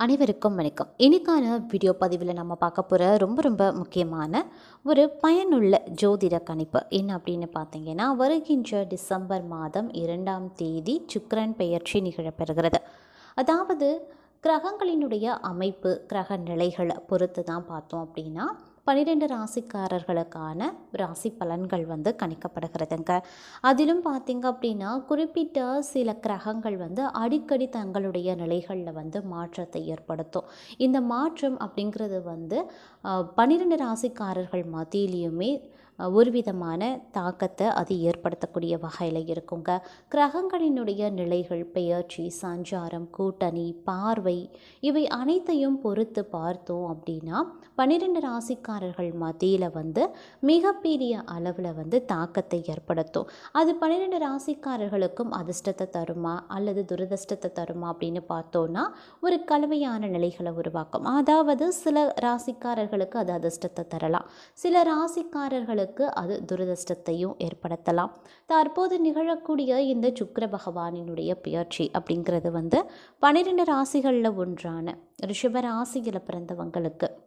அனைவருக்கும் வணக்கம். இன்னைக்கான வீடியோ பதிவில் நம்ம பார்க்க போகிற ரொம்ப ரொம்ப முக்கியமான ஒரு பயனுள்ள ஜோதிட கணிப்பு என்ன அப்படின்னு பார்த்தீங்கன்னா வருகின்ற டிசம்பர் மாதம் இரண்டாம் தேதி சுக்கரன் பெயர்ச்சி நிகழப்பெறுகிறது. அதாவது கிரகங்களினுடைய அமைப்பு கிரக நிலைகளை பொறுத்து தான் பார்த்தோம் அப்படின்னா பன்னிரெண்டு ராசிக்காரர்களுக்கான ராசி பலன்கள் வந்து கணிக்கப்படுகிறதுங்க. அதிலும் பார்த்தீங்க அப்படின்னா குறிப்பிட்ட சில கிரகங்கள் வந்து அடிக்கடி தங்களுடைய நிலைகளில் வந்து மாற்றத்தை ஏற்படுத்தும். இந்த மாற்றம் அப்படிங்கிறது வந்து பன்னிரெண்டு ராசிக்காரர்கள் மத்தியிலையுமே ஒரு விதமான தாக்கத்தை அது ஏற்படுத்தக்கூடிய வகையில் இருக்குங்க. கிரகங்களினுடைய நிலைகள் பெயர்ச்சி சஞ்சாரம் கூட்டணி பார்வை இவை அனைத்தையும் பொறுத்து பார்த்தோம் அப்படின்னா பன்னிரெண்டு ராசிக்காரர்கள் மத்தியில் வந்து மிகப்பெரிய அளவில் வந்து தாக்கத்தை ஏற்படுத்தும். அது பன்னிரெண்டு ராசிக்காரர்களுக்கும் அதிர்ஷ்டத்தை தருமா அல்லது துரதிர்ஷ்டத்தை தருமா அப்படின்னு பார்த்தோன்னா ஒரு கலவையான நிலைகளை உருவாக்கும். அதாவது சில ராசிக்காரர்களுக்கு அது அதிர்ஷ்டத்தை தரலாம். சில ராசிக்காரர்களுக்கு அது துரதிருஷ்டத்தையும் ஏற்படுத்தலாம். தற்போது நிகழக்கூடிய இந்த சுக்கர பகவானினுடைய பெயர்ச்சி அப்படிங்கிறது வந்து பன்னிரெண்டு ராசிகளில் ஒன்றான ரிஷப ராசியில் பிறந்தவங்களுக்கு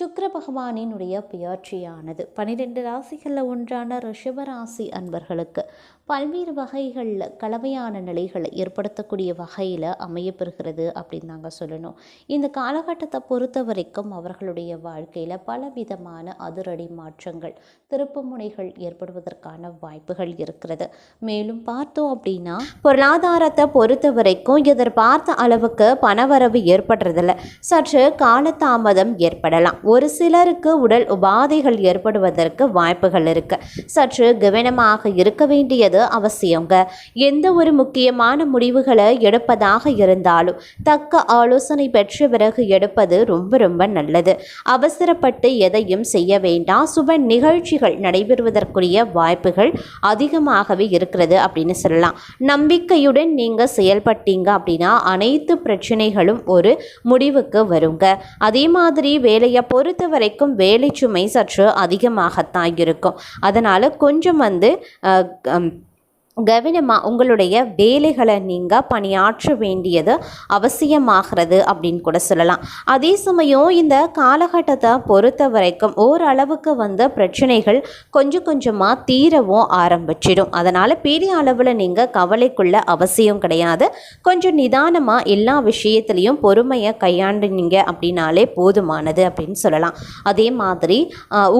சுக்கர பகவானினுடைய பெயர்ச்சியானது. பனிரெண்டு ராசிகளில் ஒன்றான ரிஷபராசி அன்பர்களுக்கு பல்வேறு வகைகளில் கலவையான நிலைகளை ஏற்படுத்தக்கூடிய வகையில் அமையப்பெறுகிறது அப்படின்னு நாங்கள் சொல்லணும். இந்த காலகட்டத்தை பொறுத்த வரைக்கும் அவர்களுடைய வாழ்க்கையில் பலவிதமான அதிரடி மாற்றங்கள் திருப்புமுனைகள் ஏற்படுவதற்கான வாய்ப்புகள் இருக்கிறது. மேலும் பார்த்தோம் அப்படின்னா பொருளாதாரத்தை பொறுத்த வரைக்கும் எதிர்பார்த்த அளவுக்கு பணவரவு ஏற்படுறதில்ல. சற்று காலதாமதம் ஏற்படலாம். ஒரு சிலருக்கு உடல் உபாதைகள் ஏற்படுவதற்கு வாய்ப்புகள் இருக்கு. சற்று கவனமாக இருக்க வேண்டியது அவசியங்க. எந்த ஒரு முக்கியமான முடிவுகளை எடுப்பதாக இருந்தாலும் தக்க ஆலோசனை பெற்ற பிறகு எடுப்பது ரொம்ப ரொம்ப நல்லது. அவசரப்பட்டு எதையும் செய்ய வேண்டாம். சுப நிகழ்ச்சிகள் நடைபெறுவதற்குரிய வாய்ப்புகள் அதிகமாகவே இருக்கிறது அப்படின்னு சொல்லலாம். நம்பிக்கையுடன் நீங்கள் செயல்பட்டீங்க அப்படின்னா அனைத்து பிரச்சனைகளும் ஒரு முடிவுக்கு வருங்க. அதே மாதிரி வேலையை பொறுத்த வரைக்கும் வேலை சுமை சற்று அதிகமாகத்தான் இருக்கும். அதனால் கொஞ்சம் வந்து கவனமாக உங்களுடைய வேலைகளை நீங்கள் பணியாற்ற வேண்டியது அவசியமாகிறது அப்படின்னு கூட சொல்லலாம். அதே சமயம் இந்த காலகட்டத்தை பொறுத்த வரைக்கும் ஓரளவுக்கு வந்த பிரச்சனைகள் கொஞ்சம் கொஞ்சமாக தீரவும் ஆரம்பிச்சிடும். அதனால் பெரிய அளவில் நீங்கள் கவலைக்குள்ள அவசியம் கிடையாது. கொஞ்சம் நிதானமாக எல்லா விஷயத்துலேயும் பொறுமையை கையாண்டுனீங்க அப்படின்னாலே போதுமானது அப்படின்னு சொல்லலாம். அதே மாதிரி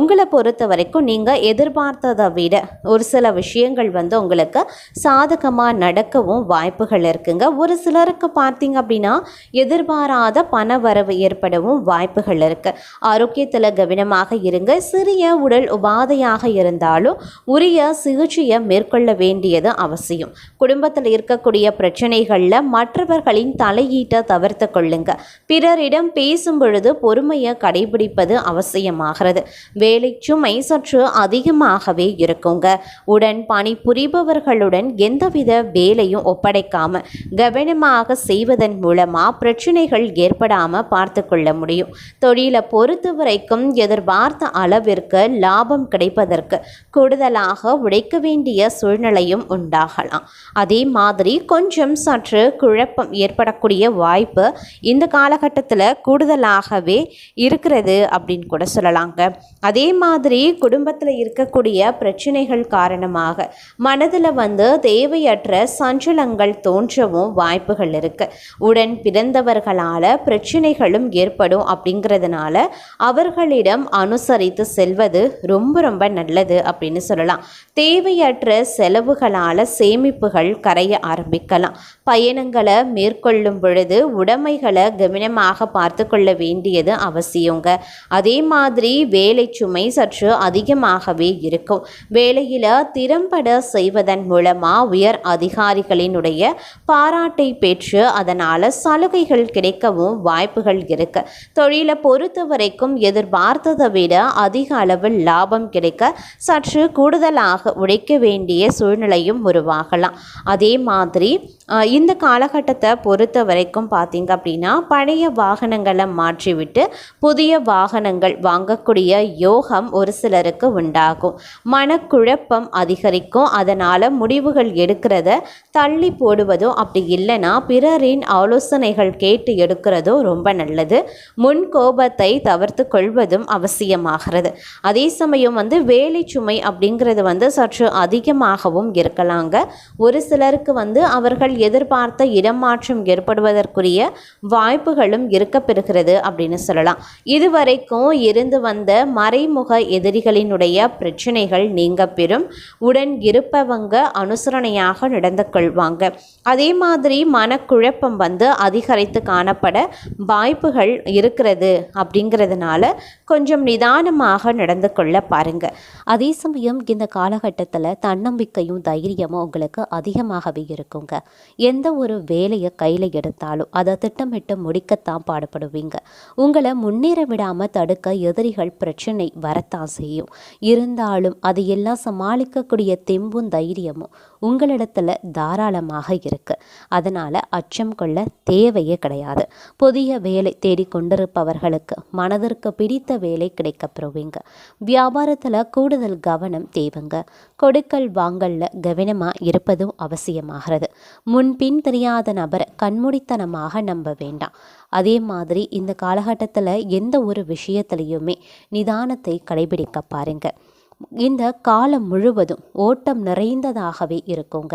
உங்களை பொறுத்த வரைக்கும் நீங்கள் எதிர்பார்த்ததை விட ஒரு சில விஷயங்கள் வந்து உங்களுக்கு சாதகமாக நடக்கவும் வாய்ப்புகள் இருக்குங்க. ஒரு சிலருக்கு பார்த்தீங்க அப்படின்னா எதிர்பாராத பண வரவு ஏற்படவும் வாய்ப்புகள் இருக்கு. ஆரோக்கியத்தில் கவனமாக இருங்க. சிறிய உடல் உபாதையாக இருந்தாலும் உரிய சிகிச்சையை மேற்கொள்ள வேண்டியது அவசியம். குடும்பத்தில் இருக்கக்கூடிய பிரச்சனைகளில் மற்றவர்களின் தலையீட்டை தவிர்த்து கொள்ளுங்க. பிறரிடம் பேசும் பொழுது பொறுமையை கடைபிடிப்பது அவசியமாகிறது. வேலை சுமை சற்று அதிகமாகவே இருக்குங்க. உடன் பணி புரிபவர்கள் அவர்களுடன் எந்தவித வேலையும் ஒப்படைக்காம கவனமாக செய்வதன் மூலமா பிரச்சனைகள் ஏற்படாம பார்த்து கொள்ள முடியும். தொழிலை பொறுத்த வரைக்கும் எதிர்பார்த்த அளவிற்கு லாபம் கிடைப்பதற்கு கூடுதலாக உழைக்க வேண்டிய சூழ்நிலையும் உண்டாகலாம். அதே மாதிரி கொஞ்சம் சற்று குழப்பம் ஏற்படக்கூடிய வாய்ப்பு இந்த காலகட்டத்தில் கூடுதலாகவே இருக்கிறது அப்படின்னு கூட சொல்லலாங்க. அதே மாதிரி குடும்பத்தில் இருக்கக்கூடிய பிரச்சனைகள் காரணமாக மனதில் வந்து தேவையற்ற சஞ்சலங்கள் தோன்றவும் வாய்ப்புகள் இருக்கு. உடன் பிறந்தவர்களால் பிரச்சனைகளும் ஏற்படும் அப்படிங்கிறதுனால அவர்களிடம் அனுசரித்து செல்வது ரொம்ப ரொம்ப நல்லது அப்படின்னு சொல்லலாம். தேவையற்ற செலவுகளால் சேமிப்புகள் கரைய ஆரம்பிக்கலாம். பயணங்களை மேற்கொள்ளும் பொழுது உடைமைகளை கவனமாக பார்த்து கொள்ள வேண்டியது அவசியங்க. அதே மாதிரி வேலை சுமை சற்று அதிகமாகவே இருக்கும். வேலையில் திறம்பட செய்வதன் மூலமாக உயர் அதிகாரிகளினுடைய பாராட்டை பெற்று அதனால் சலுகைகள் கிடைக்கவும் வாய்ப்புகள் இருக்கு. தொழிலை பொறுத்த வரைக்கும் எதிர்பார்த்ததை விட அதிக அளவில் லாபம் கிடைக்க சற்று கூடுதலாக உழைக்க வேண்டிய சூழ்நிலையும் உருவாகலாம். அதே மாதிரி இந்த காலகட்டத்தை பொறுத்த வரைக்கும் பார்த்தீங்க அப்படின்னா பழைய வாகனங்களை மாற்றிவிட்டு புதிய வாகனங்கள் வாங்கக்கூடிய யோகம் ஒரு சிலருக்கு உண்டாகும். மனக்குழப்பம் அதிகரிக்கும். அதனால் முடிவுகள் எடுக்கிறத தள்ளி போடுவதோ அப்படி இல்லைன்னா பிறரின் ஆலோசனைகள் கேட்டு எடுக்கிறதோ ரொம்ப நல்லது. முன் கோபத்தை தவிர்த்து கொள்வதும் அவசியமாகிறது. அதே சமயம் வந்து வேலை சுமை அப்படிங்கிறது வந்து சற்று அதிகமாகவும் இருக்கலாங்க. ஒரு சிலருக்கு வந்து அவர்கள் எதிர்பார்த்த இடமாற்றம் ஏற்படுவதற்குரிய வாய்ப்புகளும் இருக்க பெறுகிறது அப்படின்னு சொல்லலாம். இதுவரைக்கும் இருந்து வந்த மறைமுக எதிரிகளினுடைய பிரச்சனைகள் நீங்க பெறும். உடன் இருப்பவங்க அனுசரணையாக நடந்து கொள்வாங்க. அதே மாதிரி மனக்குழப்பம் வந்து அதிகரித்து காணப்பட வாய்ப்புகள் இருக்கிறது அப்படிங்கிறதுனால கொஞ்சம் நிதானமாக நடந்து கொள்ள பாருங்க. அதே சமயம் இந்த காலகட்டத்தில் தன்னம்பிக்கையும் தைரியமும் உங்களுக்கு அதிகமாகவே இருக்குங்க. எந்த ஒரு வேலையை கையில் எடுத்தாலும் அதை திட்டமிட்டு முடிக்கத்தான் பாடுபடுவீங்க. உங்களை முன்னேற விடாமல் தடுக்க எதிரிகள் பிரச்சனை வரத்தான் செய்யும். இருந்தாலும் அதையெல்லாம் சமாளிக்கக்கூடிய தெம்பும் தைரியம் தைரியமும் உங்களிடத்துல தாராளமாக இருக்கு. அதனால் அச்சம் கொள்ள தேவையே கிடையாது. புதிய வேலை தேடி கொண்டிருப்பவர்களுக்கு மனதிற்கு பிடித்த வேலை கிடைக்கப்பெறுவீங்க வியாபாரத்தில் கூடுதல் கவனம் தேவைங்க. கொடுக்கல் வாங்கல்ல கவனமாக இருப்பதும் அவசியமாகிறது. முன்பின் தெரியாத நபரை கண்மூடித்தனமாக நம்ப வேண்டாம். அதே மாதிரி இந்த காலகட்டத்தில் எந்த ஒரு விஷயத்துலையுமே நிதானத்தை கடைபிடிக்க பாருங்க. இந்த காலம் முழுவதும் ஓட்டம் நிறைந்ததாகவே இருக்குங்க.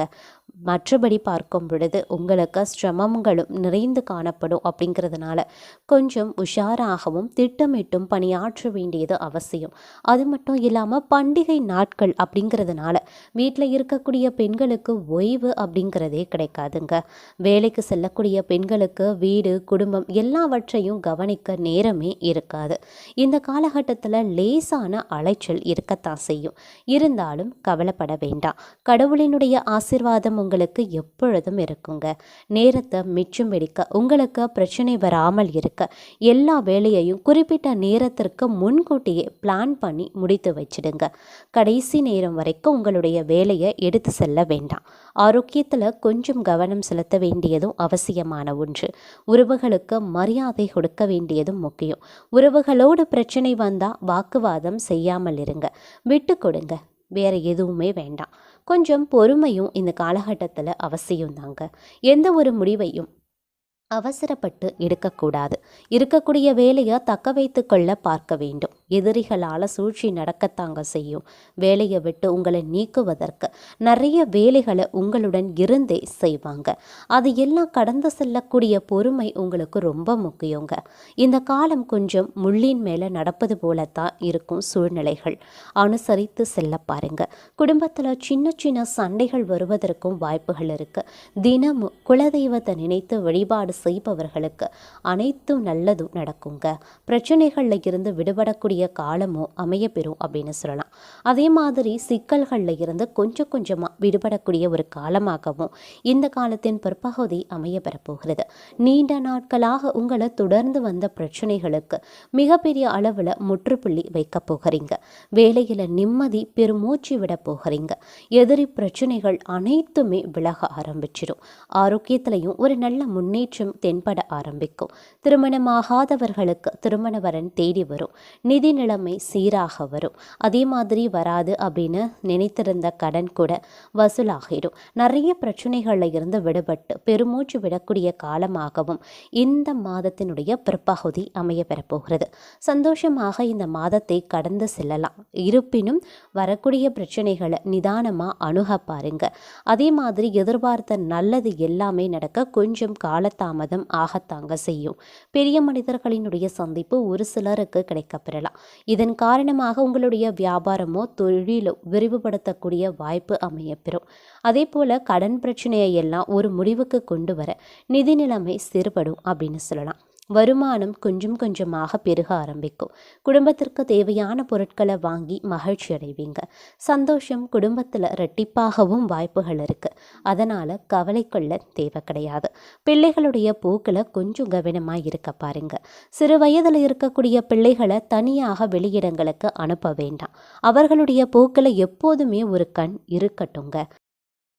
மற்றபடி பார்க்கும் பொழுது உங்களுக்கு சிரமங்களும் நிறைந்து காணப்படும் அப்படிங்கிறதுனால கொஞ்சம் உஷாராகவும் திட்டமிட்டும் பணியாற்ற வேண்டியது அவசியம். அது மட்டும் இல்லாமல் பண்டிகை நாட்கள் அப்படிங்கிறதுனால வீட்டில் இருக்கக்கூடிய பெண்களுக்கு ஓய்வு அப்படிங்கிறதே கிடைக்காதுங்க. வேலைக்கு செல்லக்கூடிய பெண்களுக்கு வீடு குடும்பம் எல்லாவற்றையும் கவனிக்க நேரமே இருக்காது. இந்த காலகட்டத்தில் லேசான அலைச்சல் இருக்கத்தான் செய்யும். இருந்தாலும் கவலைப்பட வேண்டாம். கடவுளினுடைய ஆசிர்வாதம் உங்களுக்கு எப்பொழுதும் இருக்குங்க. நேரத்தை மிச்சம் வெடிக்க உங்களுக்கு பிரச்சனை வராமல் இருக்க எல்லா வேலையையும் குறிப்பிட்ட நேரத்திற்கு முன்கூட்டியே பிளான் பண்ணி முடித்து வச்சிடுங்க. கடைசி நேரம் வரைக்கும் உங்களுடைய வேலையை எடுத்து செல்ல வேண்டாம். ஆரோக்கியத்தில் கொஞ்சம் கவனம் செலுத்த வேண்டியதும் அவசியமான ஒன்று. உறவுகளுக்கு மரியாதை கொடுக்க வேண்டியதும் முக்கியம். உறவுகளோடு பிரச்சனை வந்தால் வாக்குவாதம் செய்யாமல் இருங்க. விட்டு கொடுங்க. வேறு எதுவுமே வேண்டாம். கொஞ்சம் பொறுமையும் இந்த காலகட்டத்தில் அவசியம்தாங்க எந்த ஒரு முடிவையும் அவசரப்பட்டு எடுக்கக்கூடாது. இருக்கக்கூடிய வேலையை தக்க வைத்து கொள்ள பார்க்க வேண்டும். எதிரிகளால் சூழ்ச்சி நடக்கத்தாங்க செய்யும். வேலையை விட்டு உங்களை நீக்குவதற்கு நிறைய வேலைகளை உங்களுடன் இருந்தே செய்வாங்க. அது எல்லாம் கடந்து செல்லக்கூடிய பொறுமை உங்களுக்கு ரொம்ப முக்கியங்க. இந்த காலம் கொஞ்சம் முள்ளின் மேலே நடப்பது போலத்தான் இருக்கும் சூழ்நிலைகள். அனுசரித்து செல்ல பாருங்க. குடும்பத்தில் சின்ன சின்ன சண்டைகள் வருவதற்கும் வாய்ப்புகள் இருக்கு. தினமும் குலதெய்வத்தை நினைத்து வழிபாடு செய்பவர்களுக்கு அனைத்தும் நல்லதும் நடக்குங்க. பிரச்சனைகளில் இருந்து விடுபடக்கூடிய காலமும் அமையப்பெறும் அப்படின்னு சொல்லலாம். அதே மாதிரி சிக்கல்களில் இருந்து கொஞ்சம் கொஞ்சமாக விடுபடக்கூடிய ஒரு காலமாகவும் இந்த காலத்தின் பிற்பகுதி அமைய பெறப்போகிறது நீண்ட நாட்களாக உங்களை தொடர்ந்து வந்த பிரச்சனைகளுக்கு மிகப்பெரிய அளவில் முற்றுப்புள்ளி வைக்க போகிறீங்க. வேலையில் நிம்மதி பெருமூச்சு விட போகிறீங்க. எதிரி பிரச்சனைகள் அனைத்துமே விலக ஆரம்பிச்சிடும் ஆரோக்கியத்திலையும் ஒரு நல்ல முன்னேற்றம் தென்பட ஆரம்பிக்கும். திருமணமாகாதவர்களுக்கு திருமண வரன் தேடி வரும். நிதி நிலைமை சீராக வரும். அதே மாதிரி வராது அப்படின்னு நினைத்திருந்த கடன் கூட வசூலாகிடும். நிறைய பிரச்சனைகளில் இருந்து விடுபட்டு பெருமூச்சு விடக்கூடிய காலமாகவும் இந்த மாதத்தினுடைய பிற்பகுதி அமைய பெறப்போகிறது. சந்தோஷமாக இந்த மாதத்தை கடந்து செல்லலாம். இருப்பினும் வரக்கூடிய பிரச்சனைகளை நிதானமாக அணுக பாருங்க. அதே மாதிரி எதிர்பார்த்த நல்லது எல்லாமே நடக்க கொஞ்சம் காலதாமதம் ஆகத்தாங்க செய்யும். பெரிய மனிதர்களினுடைய சந்திப்பு ஒரு சிலருக்கு கிடைக்கப்பெறலாம். இதன் காரணமாக உங்களுடைய வியாபாரமோ தொழிலோ விரிவுபடுத்தக்கூடிய வாய்ப்பு அமையப்பெறும். அதே போல் கடன் பிரச்சனையை எல்லாம் ஒரு முடிவுக்கு கொண்டு வர நிதி நிலைமை சிறுபடும் அப்படின்னு சொல்லலாம். வருமானம் கொஞ்சம் கொஞ்சமாக பெருக ஆரம்பிக்கும். குடும்பத்திற்கு தேவையான பொருட்களை வாங்கி மகிழ்ச்சி அடைவீங்க. சந்தோஷம் குடும்பத்தில் ரெட்டிப்பாகவும் வாய்ப்புகள் இருக்குது அதனால் கவலை கொள்ள தேவை கிடையாது. பிள்ளைகளுடைய போக்கில் கொஞ்சம் கவனமாக இருக்க பாருங்க. சிறு வயதில் இருக்கக்கூடிய பிள்ளைகளை தனியாக வெளியிடங்களுக்கு அனுப்ப வேண்டாம். அவர்களுடைய போக்கில் எப்போதுமே ஒரு கண் இருக்கட்டுங்க